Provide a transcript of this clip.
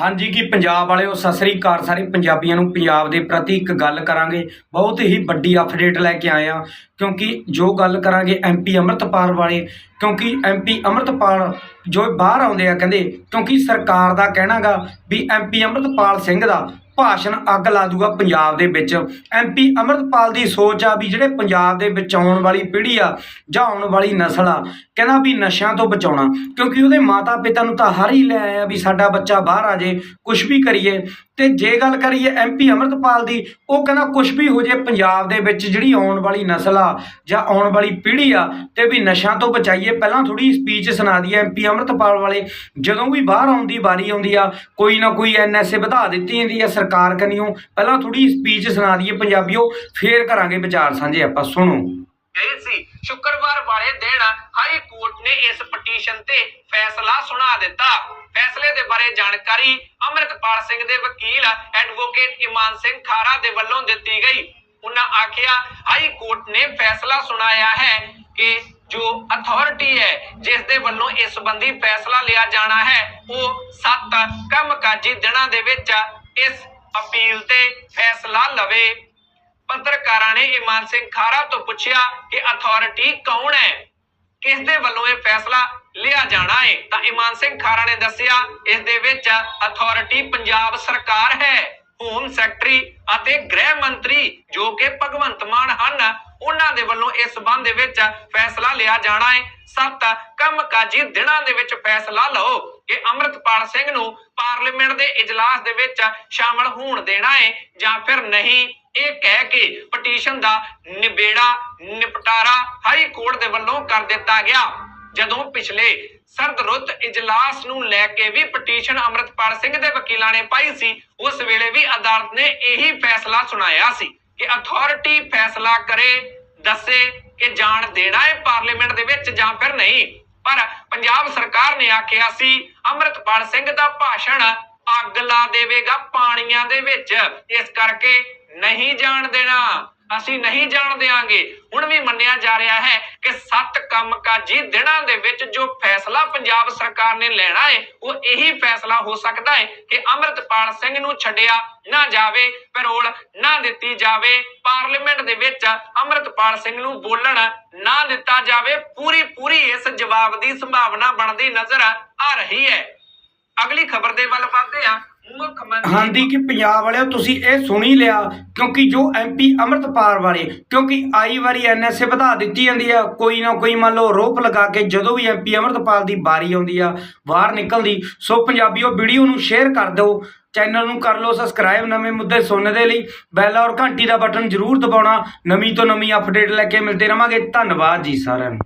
ਹਾਂਜੀ ਕੀ ਪੰਜਾਬ ਵਾਲਿਓ, ਸਤਿ ਸ੍ਰੀ ਅਕਾਲ ਸਾਰੇ ਪੰਜਾਬੀਆਂ ਨੂੰ। ਪੰਜਾਬ ਦੇ ਪ੍ਰਤੀ ਇੱਕ ਗੱਲ ਕਰਾਂਗੇ। ਬਹੁਤ ਹੀ ਵੱਡੀ ਅਪਡੇਟ ਲੈ ਕੇ ਆਏ ਆ ਕਿਉਂਕਿ ਜੋ ਗੱਲ ਕਰਾਂਗੇ ਐਮਪੀ ਅੰਮ੍ਰਿਤਪਾਲ ਵਾਲੇ ਕਿਉਂਕਿ ਐਮਪੀ ਅੰਮ੍ਰਿਤਪਾਲ ਜੋ ਬਾਹਰ ਆਉਂਦੇ ਆ, ਕਹਿੰਦੇ ਕਿਉਂਕਿ ਸਰਕਾਰ ਦਾ ਕਹਿਣਾਗਾ ਵੀ ਐਮਪੀ ਅੰਮ੍ਰਿਤਪਾਲ ਸਿੰਘ ਦਾ ਭਾਸ਼ਣ ਅੱਗ ਲਾ ਦੂਗਾ ਪੰਜਾਬ ਦੇ ਵਿੱਚ। ਐਮਪੀ ਅੰਮ੍ਰਿਤਪਾਲ ਦੀ ਸੋਚ ਆ ਵੀ ਜਿਹੜੇ ਪੰਜਾਬ ਦੇ ਵਿੱਚ ਆਉਣ ਵਾਲੀ ਪੀੜ੍ਹੀ ਆ ਜਾਂ ਆਉਣ ਵਾਲੀ ਨਸਲ ਆ, ਕਹਿੰਦਾ ਵੀ ਨਸ਼ਿਆਂ ਤੋਂ ਬਚਾਉਣਾ। ਕਿਉਂਕਿ ਉਹਦੇ ਮਾਤਾ ਪਿਤਾ ਨੂੰ ਤਾਂ ਹਰ ਹੀ ਲੈ ਆਇਆ ਵੀ ਸਾਡਾ ਬੱਚਾ ਬਾਹਰ ਆ ਜੇ ਕੁਝ ਵੀ ਕਰੀਏ। ਤੇ ਜੇ ਗੱਲ ਕਰੀਏ ਐਮਪੀ ਅੰਮ੍ਰਿਤਪਾਲ ਦੀ, ਉਹ ਕਹਿੰਦਾ ਕੁਝ ਵੀ ਹੋ ਜੇ ਪੰਜਾਬ ਦੇ ਵਿੱਚ ਜਿਹੜੀ ਆਉਣ ਵਾਲੀ ਨਸਲ ਆ ਜਾਂ ਆਉਣ ਵਾਲੀ ਪੀੜ੍ਹੀ ਆ ਤੇ ਵੀ ਨਸ਼ਿਆਂ ਤੋਂ ਬਚਾਈਏ, ਪਹਿਲਾਂ ਥੋੜੀ ਸਪੀਚ ਸੁਣਾ ਦਈਏ ਐਮਪੀ ਅੰਮ੍ਰਿਤਪਾਲ ਵਾਲੇ, ਜਦੋਂ ਵੀ ਬਾਹਰ ਆਉਣ ਦੀ ਵਾਰੀ ਆਉਂਦੀ ਆ, ਕੋਈ ਨਾ ਕੋਈ ਐਨਐਸਏ ਵਧਾ ਦਿੱਤੀ ਜਾਂਦੀ ਆ ਸਰਕਾਰ ਕਨੀਓ, ਪਹਿਲਾਂ ਥੋੜੀ ਸਪੀਚ ਸੁਣਾ ਦਈਏ ਪੰਜਾਬੀਓ, ਫੇਰ ਕਰਾਂਗੇ ਵਿਚਾਰ ਸਾਂਝੇ, ਆਪਾਂ ਸੁਣੋ। ਗਏ ਸੀ। ਸ਼ੁੱਕਰਵਾਰ ਵਾਲੇ ਦਿਨ ਹਾਈ ਕੋਰਟ ਨੇ ਇਸ ਪਟੀਸ਼ਨ ਤੇ ਫੈਸਲਾ ਸੁਣਾ ਦਿੱਤਾ। ਫੈਸਲੇ ਦੇ ਬਾਰੇ ਜਾਣਕਾਰੀ ਅਮਰਿਤਪਾਲ ਸਿੰਘ ਦੇ ਵਕੀਲ ਐਡਵੋਕੇਟ ਇਮਾਨ ਸਿੰਘ ਖਾਰਾ ਦੇ ਵੱਲੋਂ ਦਿੱਤੀ ਗਈ। ਉਹਨਾਂ ਆਖਿਆ, ਹਾਈ ਕੋਰਟ ਨੇ ਫੈਸਲਾ ਸੁਣਾਇਆ ਹੈ ਕਿ ਜੋ ਅਥਾਰਟੀ ਹੈ, ਜਿਸ ਦੇ ਵੱਲੋਂ ਇਸ ਸੰਬੰਧੀ ਫੈਸਲਾ ਲਿਆ ਜਾਣਾ ਹੈ, ਉਹ 7 ਕੰਮਕਾਜੀ ਦਿਨਾਂ ਦੇ ਵਿੱਚ ਇਸ ਅਪੀਲ ਤੇ ਫੈਸਲਾ ਲਵੇ। ਪੱਤਰਕਾਰਾਂ ਨੇ ਇਮਾਨ ਸਿੰਘ ਖਾਰਾ ਤੋਂ ਪੁੱਛਿਆ ਕਿ ਅਥਾਰਟੀ ਕੌਣ ਹੈ? ਕਿਸ ਦੇ ਵੱਲੋਂ ਇਹ ਫੈਸਲਾ ਲਿਆ ਜਾਣਾ ਹੈ? ਤਾਂ ਇਮਾਨ ਸਿੰਘ ਖਾਰਾ ਨੇ ਦੱਸਿਆ ਇਸ ਦੇ ਵਿੱਚ ਅਥਾਰਟੀ ਪੰਜਾਬ ਸਰਕਾਰ ਹੈ ਹੋਮ ਸੈਕਟਰੀ ਅਤੇ ਗ੍ਰਹਿ ਮੰਤਰੀ ਜੋ ਕਿ ਭਗਵੰਤ ਮਾਨ ਹਨ, ਉਹਨਾਂ ਦੇ ਵੱਲੋਂ ਇਸ ਸੰਬੰਧ ਦੇ ਵਿੱਚ ਫੈਸਲਾ ਲਿਆ ਜਾਣਾ ਹੈ। ਸੱਤ, ਕੰਮਕਾਜੀ ਦਿਨਾਂ ਦੇ ਵਿੱਚ ਫੈਸਲਾ ਲਓ ਕਿ ਅੰਮ੍ਰਿਤਪਾਲ ਸਿੰਘ ਨੂੰ ਪਾਰਲੀਮੈਂਟ ਦੇ ਇਜਲਾਸ ਦੇ ਵਿੱਚ ਸ਼ਾਮਲ ਹੋਣ ਦੇਣਾ ਹੈ ਜਾਂ ਫਿਰ ਨਹੀਂ। ਇਹ ਕਹਿ ਕੇ ਪਟੀਸ਼ਨ ਦਾ ਨਿਬੇੜਾ, ਨਿਪਟਾਰਾ ਹਾਈ ਕੋਰਟ ਦੇ ਵੱਲੋਂ ਕਰ ਦਿੱਤਾ ਗਿਆ। ਜਦੋਂ ਪਿਛਲੇ ਸਰਦ ਰੁੱਤ ਇਜਲਾਸ ਨੂੰ ਲੈ ਕੇ ਵੀ ਪਟੀਸ਼ਨ ਅੰਮ੍ਰਿਤਪਾਲ ਸਿੰਘ ਦੇ ਵਕੀਲਾਂ ਨੇ ਪਾਈ ਸੀ, ਉਸ ਵੇਲੇ ਵੀ ਅਦਾਲਤ ਨੇ ਇਹੀ ਫੈਸਲਾ ਸੁਣਾਇਆ ਸੀ ਕਿ ਅਥਾਰਟੀ ਫੈਸਲਾ ਕਰੇ, ਦੱਸੇ ਕਿ ਜਾਣ ਦੇਣਾ ਹੈ ਪਾਰਲੀਮੈਂਟ ਦੇ ਵਿੱਚ ਜਾਂ ਫਿਰ ਨਹੀਂ। ਪਰ ਪੰਜਾਬ ਸਰਕਾਰ ਨੇ ਆਖਿਆ ਸੀ, ਅੰਮ੍ਰਿਤਪਾਲ ਸਿੰਘ ਦਾ ਭਾਸ਼ਣ ਅੱਗ ਲਾ ਦੇਵੇਗਾ ਪਾਣੀਆਂ ਦੇ ਵਿੱਚ। ਇਸ ਕਰਕੇ ਨਹੀਂ ਜਾਣ ਦੇਣਾ। ਅਸੀਂ ਨਹੀਂ ਜਾਣ ਦੇਾਂਗੇ ਹੁਣ ਵੀ ਮੰਨਿਆ ਜਾ ਰਿਹਾ ਹੈ ਕਿ ਸੱਤ ਕੰਮਕਾਜੀ ਦਿਨਾਂ ਦੇ ਵਿੱਚ ਜੋ ਫੈਸਲਾ ਪੰਜਾਬ ਸਰਕਾਰ ਨੇ ਲੈਣਾ ਹੈ ਉਹ ਇਹੀ ਫੈਸਲਾ ਹੋ ਸਕਦਾ ਹੈ ਕਿ ਅੰਮ੍ਰਿਤਪਾਲ ਸਿੰਘ ਨੂੰ ਛੱਡਿਆ ਨਾ ਜਾਵੇ, ਪੈਰੋਲ ਨਾ ਦਿੱਤੀ ਜਾਵੇ, ਪਾਰਲੀਮੈਂਟ ਦੇ ਵਿੱਚ ਅੰਮ੍ਰਿਤਪਾਲ ਸਿੰਘ ਨੂੰ ਬੋਲਣ ਨਾ ਦਿੱਤਾ ਜਾਵੇ ਪੂਰੀ ਪੂਰੀ ਇਸ ਜਵਾਬ ਦੀ ਸੰਭਾਵਨਾ ਬਣਦੀ ਨਜ਼ਰ ਆ ਰਹੀ ਹੈ। ਅਗਲੀ ਖਬਰ ਦੇ ਵੱਲ ਵਧਦੇ ਹਾਂ। ਮੁੱਖ ਮੰਤਰੀ ਹਾਂਜੀ, ਕਿ ਪੰਜਾਬ ਵਾਲਿਓ ਤੁਸੀਂ ਇਹ ਸੁਣੀ ਲਿਆ, ਕਿਉਂਕਿ ਜੋ ਐਮਪੀ ਅੰਮ੍ਰਿਤਪਾਲ ਵਾਲੇ, ਕਿਉਂਕਿ ਆਈ ਵਾਰੀ ਐਨਐਸਏ ਵਧਾ ਦਿੱਤੀ ਜਾਂਦੀ ਆ, ਕੋਈ ਨਾ ਕੋਈ ਮੰਨ ਲਓ ਰੋਪ ਲਗਾ ਕੇ ਜਦੋਂ ਵੀ ਐਮਪੀ ਅੰਮ੍ਰਿਤਪਾਲ ਦੀ ਵਾਰੀ ਆਉਂਦੀ ਆ ਬਾਹਰ ਨਿਕਲਦੀ, ਸੋ ਪੰਜਾਬੀਓ ਵੀਡੀਓ ਨੂੰ ਸ਼ੇਅਰ ਕਰ ਦਿਓ, ਚੈਨਲ ਨੂੰ ਕਰ ਲਓ ਸਬਸਕ੍ਰਾਈਬ ਨਵੇਂ ਮੁੱਦੇ ਸੁਣਨ ਦੇ ਲਈ, ਬੈਲ ਔਰ ਘੰਟੀ ਦਾ ਬਟਨ ਜ਼ਰੂਰ ਦਬਾਉਣਾ, ਨਵੀਂ ਤੋਂ ਨਵੀਂ ਅਪਡੇਟ ਲੈ ਕੇ ਮਿਲਦੇ ਰਵਾਂਗੇ, ਧੰਨਵਾਦ ਜੀ ਸਾਰਿਆਂ ਨੂੰ।